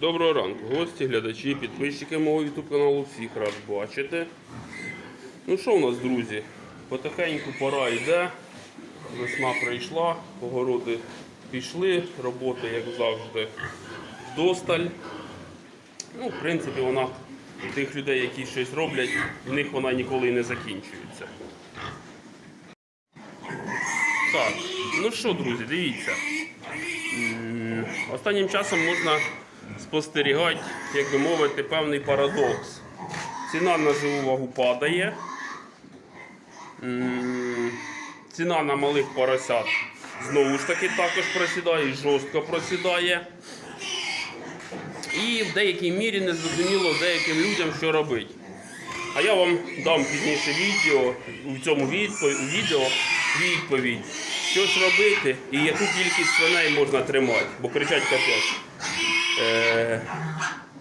Доброго ранку, гості, глядачі, підписчики мого YouTube каналу. Всіх рад бачити. Ну що у нас, друзі? Потихеньку пора йде. Весна прийшла, огороди пішли, роботи, як завжди, вдосталь. Ну, в принципі, вона тих людей, які щось роблять, в них вона ніколи не закінчується. Так, ну що, друзі, дивіться. Останнім часом можна спостерігати, як би мовити, певний парадокс. Ціна на живу вагу падає. Ціна на малих поросят знову ж таки також просідає, жорстко просідає. І в деякій мірі не зрозуміло деяким людям, що робити. А я вам дам пізніше відео, в цьому відео відповідь, що ж робити і яку кількість свиней можна тримати, бо кричать капець. Е,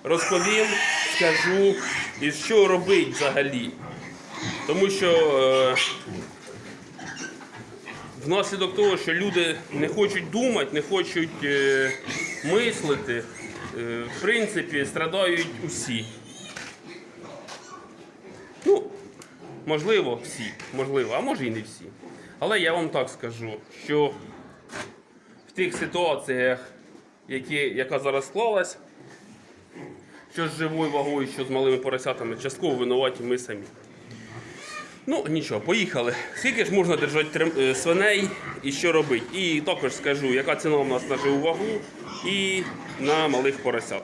розповім, скажу, і що робити взагалі. Тому що е, внаслідок того, що люди не хочуть думати, не хочуть е, мислити, е, в принципі, страдають усі. Ну, можливо, всі, можливо, а може і не всі. Але я вам так скажу, що в тих ситуаціях, які, яка зараз склалась, що з живою вагою, що з малими поросятами, частково винуваті ми самі. Ну, нічого, поїхали. Скільки ж можна держати е, свиней і що робити? І також скажу, яка ціна у нас на живу вагу і на малих поросят.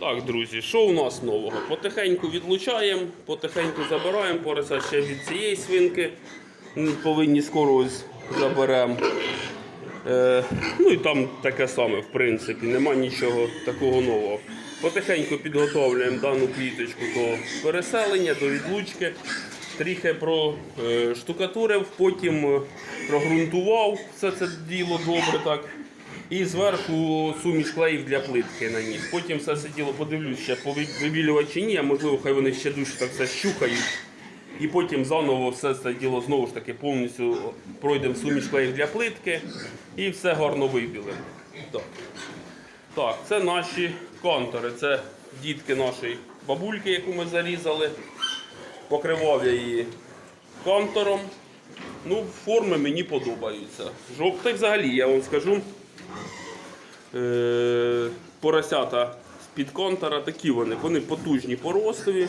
Так, друзі, що у нас нового? Потихеньку відлучаємо, потихеньку забираємо поросят ще від цієї свинки. Повинні скоро ось заберемо. Е, ну і там таке саме, в принципі, нема нічого такого нового. Потихеньку підготовлюємо дану кліточку до переселення, до відлучки. Трохи проштукатурив, потім е, прогрунтував все це діло добре так. І зверху суміш клеїв для плитки наніс. Потім все це діло подивлюсь, пові- чи ні, а можливо, хай вони ще дужче так все щухають. І потім заново все це діло знову ж таки повністю пройдемо суміш клеїв для плитки і все гарно вибілимо. Так. так, це наші контури, це дітки нашої бабульки, яку ми зарізали. Покривав я її контуром. Ну, форми мені подобаються. Жовтий взагалі, я вам скажу. Е, поросята з-під контура такі вони. Вони потужні по ростові,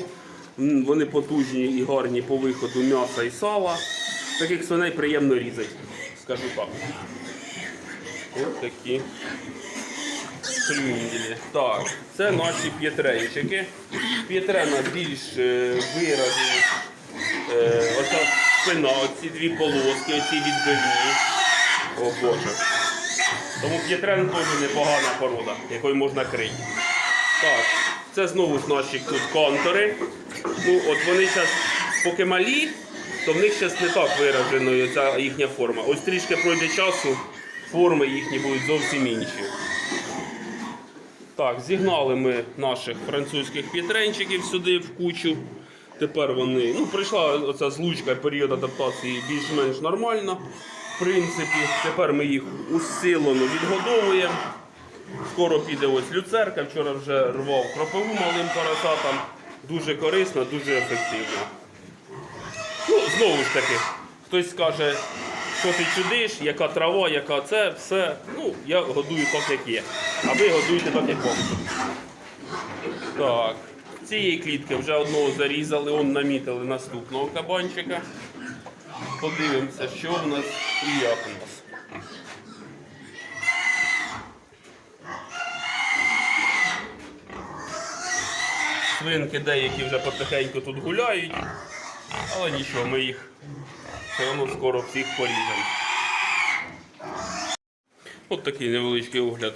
вони потужні і гарні по виходу м'яса і сала. Таких свиней приємно різати, скажу так. Ось такі. Так, це наші п'єтрейчики. П'єтрена більш е, виражені. Е, оця спина, оці дві полоски, оці відбивні. О Боже. Тому п'єтрен теж непогана порода, якою можна крити. Так, це знову ж наші тут контури. Ну, от вони зараз поки малі, то в них зараз не так виражена ця їхня форма. Ось трішки пройде часу, форми їхні будуть зовсім інші. Так, зігнали ми наших французьких п'єтренчиків сюди в кучу. Тепер вони, ну, прийшла оця злучка, період адаптації більш-менш нормально. В принципі, тепер ми їх усилено відгодовуємо. Скоро піде ось люцерка. Вчора вже рвав кропиву малим поросятам. Дуже корисно, дуже ефективно. Ну, знову ж таки, хтось скаже, що ти чудиш, яка трава, яка це, все. Ну, я годую так, як є. А ви годуєте так, як вам. Так. Цієї клітки вже одного зарізали, он намітили наступного кабанчика. Подивимося, що в нас і як у нас. Свинки деякі вже потихеньку тут гуляють, але нічого, ми їх все одно скоро всіх поріжемо. От такий невеличкий огляд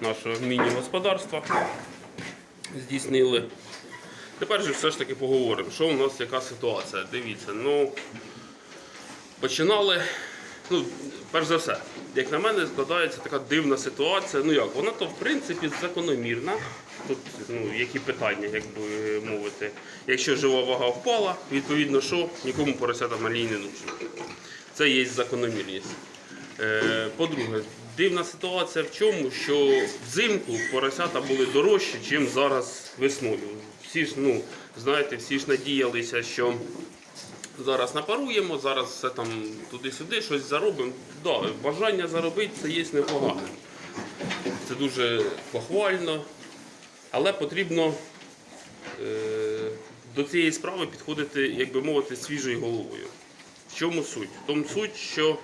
нашого міні-господарства здійснили. Тепер же все ж таки поговоримо, що у нас яка ситуація. Дивіться, ну починали. Ну, перш за все, як на мене, складається така дивна ситуація. Ну як, вона то в принципі закономірна. Тут ну, які питання, як би мовити. Якщо жива вага впала, відповідно, що нікому поросята малі не нужно. Це є закономірність. Е, По-друге, дивна ситуація в чому, що взимку поросята були дорожчі, ніж зараз весною. Всі ж, ну, знаєте, всі ж надіялися, що зараз напаруємо, зараз все там туди-сюди, щось заробимо. Да, бажання заробити це є непогане. Це дуже похвально, але потрібно е, до цієї справи підходити, як би мовити, свіжою головою. В чому суть? В тому суть, що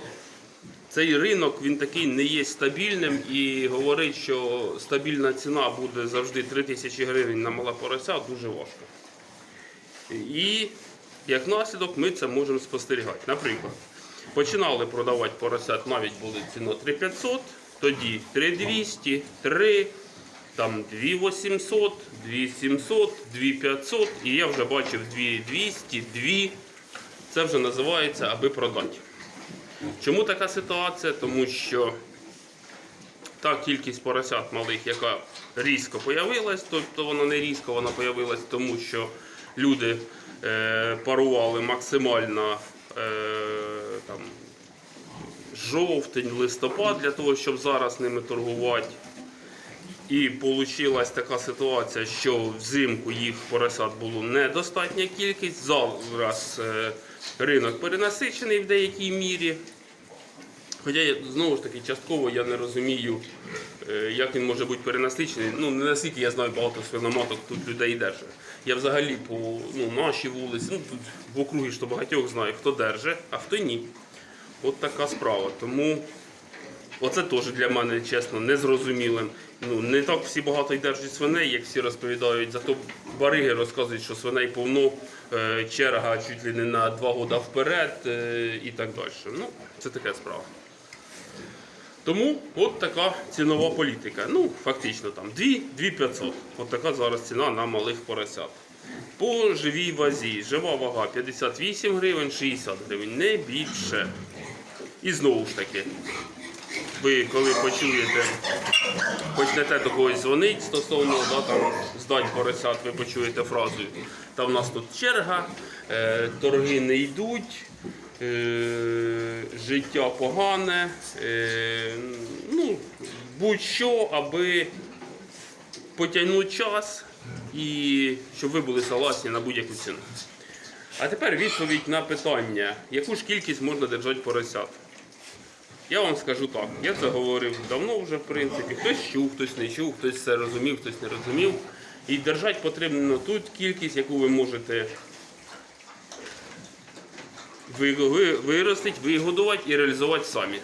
цей ринок він такий не є стабільним і говорить, що стабільна ціна буде завжди 3 тисячі гривень на мала порося дуже важко. І як наслідок ми це можемо спостерігати. Наприклад, починали продавати поросят, навіть були ціна 3500, тоді 3200, 3, там 2800, 2700, 2500, і я вже бачив 2200, 2. Це вже називається аби продати. Чому така ситуація? Тому що та кількість поросят малих, яка різко появилась, тобто вона не різко, вона появилась тому, що люди парували максимально е, там, жовтень, листопад для того, щоб зараз ними торгувати. І вийшла така ситуація, що взимку їх поросят було недостатня кількість. Зараз е, ринок перенасичений в деякій мірі. Хоча я, знову ж таки частково я не розумію, е, як він може бути перенасичений. Ну не настільки я знаю багато свиноматок тут людей держить. Я взагалі по ну, нашій вулиці, ну тут в округі то багатьох знаю, хто держить, а хто ні. От така справа. Тому Оце теж для мене, чесно, незрозумілим. Ну, не так всі багато й держать свиней, як всі розповідають. Зато бариги розказують, що свиней повно, е, черга чуть ли не на два роки вперед е, і так далі. Ну, це така справа. Тому от така цінова політика. Ну, фактично там 2 2500. От така зараз ціна на малих поросят. По живій вазі. Жива вага 58 гривень, 60 гривень, не більше. І знову ж таки, ви коли почуєте, почнете до когось дзвонити стосовно да, там, здать поросят, ви почуєте фразу. Та в нас тут черга, е, торги не йдуть, життя погане, е, ну, будь-що, аби потягнути час і щоб ви були согласні на будь-яку ціну. А тепер відповідь на питання, яку ж кількість можна держати поросят. Я вам скажу так, я це говорив давно вже, в принципі. Хтось чув, хтось не чув, хтось це розумів, хтось не розумів. І держати потрібно тут кількість, яку ви можете виростити, вигодувати і реалізувати самі.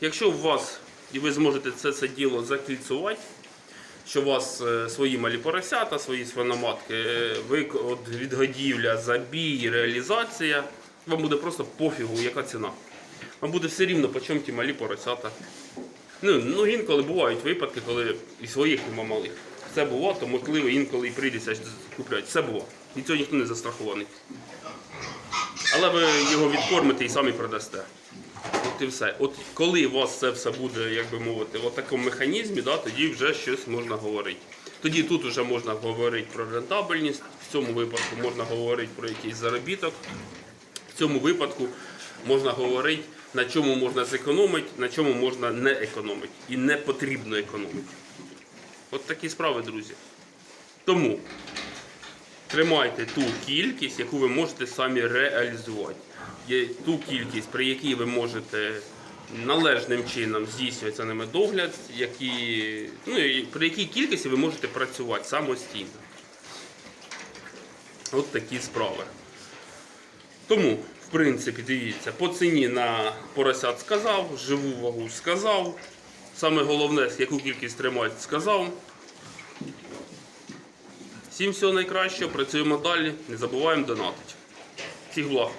Якщо у вас, і ви зможете це, це діло закільцувати, що у вас е, свої малі поросята, свої свиноматки, е, відгодівля, забій, реалізація, вам буде просто пофігу, яка ціна. Вам буде все рівно, по чому ті малі поросята. Ну, ну інколи бувають випадки, коли і своїх нема малих. Це було, то можливо інколи і прийдеться купляти. Це було. Від цього ніхто не застрахований. Але ви його відкормите і самі продасте. От і все. От коли у вас це все буде, як би мовити, в такому механізмі, да, тоді вже щось можна говорити. Тоді тут вже можна говорити про рентабельність, в цьому випадку можна говорити про якийсь заробіток. В цьому випадку можна говорити, на чому можна зекономити, на чому можна не економити. І не потрібно економити. От такі справи, друзі. Тому тримайте ту кількість, яку ви можете самі реалізувати. Є ту кількість, при якій ви можете належним чином здійснювати за ними догляд, які, ну, при якій кількості ви можете працювати самостійно. От такі справи. Тому, в принципі, дивіться, по ціні на поросят сказав, живу вагу сказав. Саме головне, яку кількість тримати, сказав. Всім всього найкращого, працюємо далі, не забуваємо донатити. Всіх благ!